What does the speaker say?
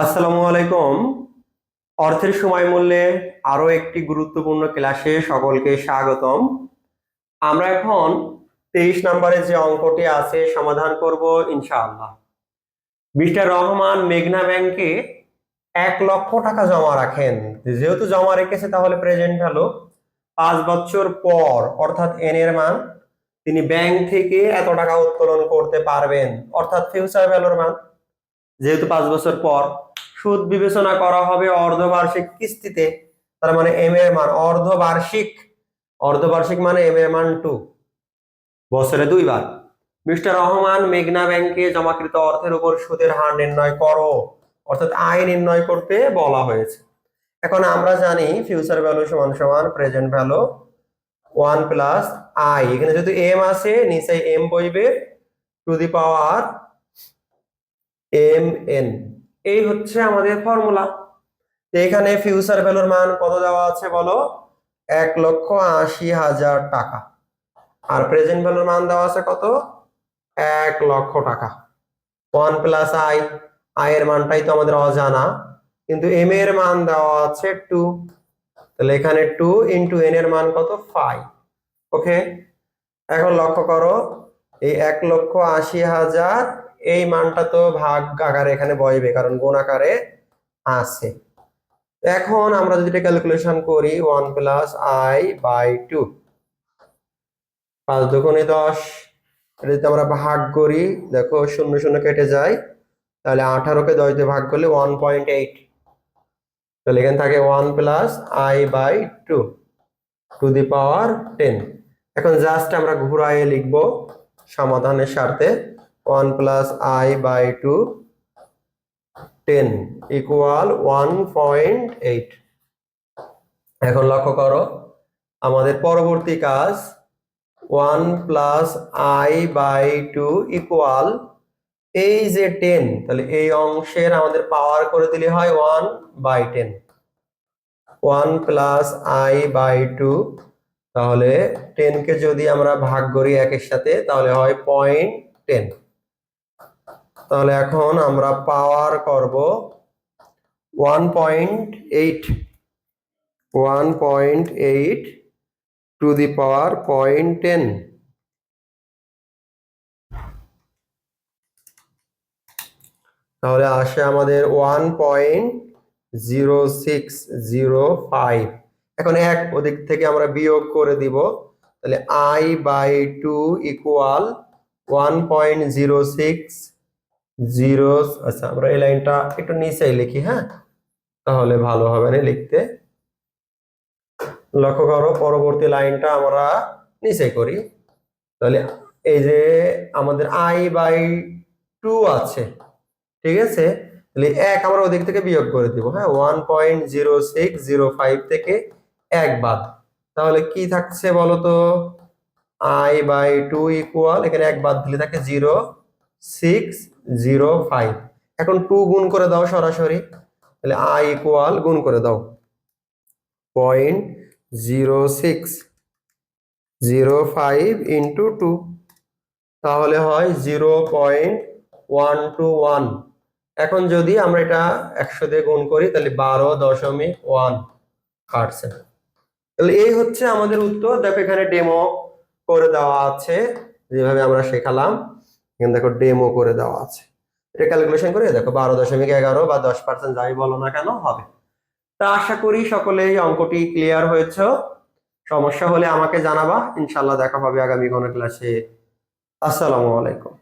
আসসালামু আলাইকুম। অর্থের সময় মূল্যে আরও একটি গুরুত্বপূর্ণ ক্লাসে সকলকে স্বাগতম। আমরা এখন তেইশ নম্বরে যে অঙ্কটি আছে সমাধান করব ইনশাআল্লাহ। মিস্টার রহমান মেঘনা ব্যাংকে এক লক্ষ টাকা জমা রাখেন। যেহেতু জমা রেখেছে তাহলে প্রেজেন্ট ভ্যালু পাঁচ বছর পর, অর্থাৎ এন এর মান, তিনি ব্যাংক থেকে এত টাকা উত্তোলন করতে পারবেন, অর্থাৎ ফিউচার ভ্যালুর মান। যেহেতু পাঁচ বছর পর সুদ বিবেচনা করা হবে অর্ধবার্ষিক কিস্তিতে, তার মানে এম এর মান, অর্ধবার্ষিক অর্ধবার্ষিক মানে এম এর মান টু বছরে দুইবার। মিস্টার রহমান মেঘনা ব্যাংকে জমাকৃত অর্থের উপর সুদের হার নির্ণয় করো। অর্থাৎ আয় নির্ণয় করতে বলা হয়েছে। এখন আমরা জানি ফিউচার ভ্যালু সমান সমান present value one plus I এখানে যেহেতু এম আছে, নিচে এম বইবে to the power M N এই হচ্ছে আমাদের ফর্মুলা। এখানে ফিউচার ভ্যালুর মান কত দেওয়া আছে বলো? এক লক্ষ আশি হাজার টাকা। আর প্রেজেন্ট ভ্যালুর মান দেওয়া আছে কত? এক লক্ষ টাকা। ওয়ান প্লাস আই আয়ের মানটাই তো আমাদের অজানা। কিন্তু এম এর মান দেওয়া আছে টু তাহলে এখানে টু ইন্টু এন এর মান কত? ফাইভ ওকে এখন লক্ষ্য করো, এই এক লক্ষ আশি হাজার এই মানটা তো ভাগ আকারে এখানে বইবে, কারণ গুণ আকারে আছে। এখন আমরা যদি ক্যালকুলেশন করি one plus I by two পাঁচ দুগুণে দশ, এটা যদি আমরা ভাগ করি, দেখো শূন্য শূন্য কেটে যায়, তাহলে আঠারোকে দশ দিয়ে ভাগ করলে ওয়ান পয়েন্ট এইট তাহলে এখানে থাকে one plus I by two to the power ten এখন জাস্ট আমরা ঘুরাইয়ে লিখব সমাধানের স্বার্থে one plus I by two ten equal one point eight এখন লক্ষ্য করো, আমাদের পরবর্তী কাজ one plus I by two equal এই যে টেন তাহলে এই অংশের আমাদের পাওয়ার করে দিলে হয় one by ten one plus I by two তাহলে টেনকে যদি আমরা ভাগ করি একের সাথে, তাহলে হয় পয়েন্ট টেন তাহলে এখন আমরা পাওয়ার করব one point eight one point eight to the power point ten তাহলে আসে আমাদের one point zero six zero five এখন এক ওদিক থেকে আমরা বিয়োগ করে দিব, তাহলে I by two equal one point zero six zero আচ্ছা আমরা এই লাইনটা একটু নিচে লিখি হ্যাঁ? তাহলে ভালো হবে না লিখতে। লক্ষ্য করো, পরবর্তী লাইনটা আমরা নিচে করি। তাহলে এই যে আমাদের আই বাই টু আছে, ঠিক আছে? তাহলে এক আমরা ওদিক থেকে বিয়োগ করে দিব হ্যাঁ? One point zero six zero five থেকে এক বাদ। তাহলে কি থাকছে বলতো আই বাই টু ইকুয়াল এখানে এক বাদ দিলে থাকে জিরো সিক্স জিরো ফাইভ। এখন টু গুণ করে দাও সরাসরি, তাহলে আই ইকুয়াল গুণ করে দাও। Point zero six, zero five into two, তাহলে হয় zero point one two one. এখন যদি আমরা এটা একশো দিয়ে গুণ করি, তাহলে বারো দশমিক ওয়ান পার্সেন্ট তাহলে এই হচ্ছে আমাদের উত্তর। দেখো এখানে ডেমো করে দেওয়া আছে, যেভাবে আমরা শেখালাম। এখানে দেখো ডেমো করে দেওয়া আছে। এটা ক্যালকুলেশন করে দেখো বারো দশমিক এগারো বা দশ পার্সেন্ট যাই বলো না কেন হবে। তা আশা করি সকলে এই অঙ্কটি ক্লিয়ার হয়েছ। সমস্যা হলে আমাকে জানাবা। ইনশাল্লাহ দেখা হবে আগামী কোনো ক্লাসে আসসালামু আলাইকুম।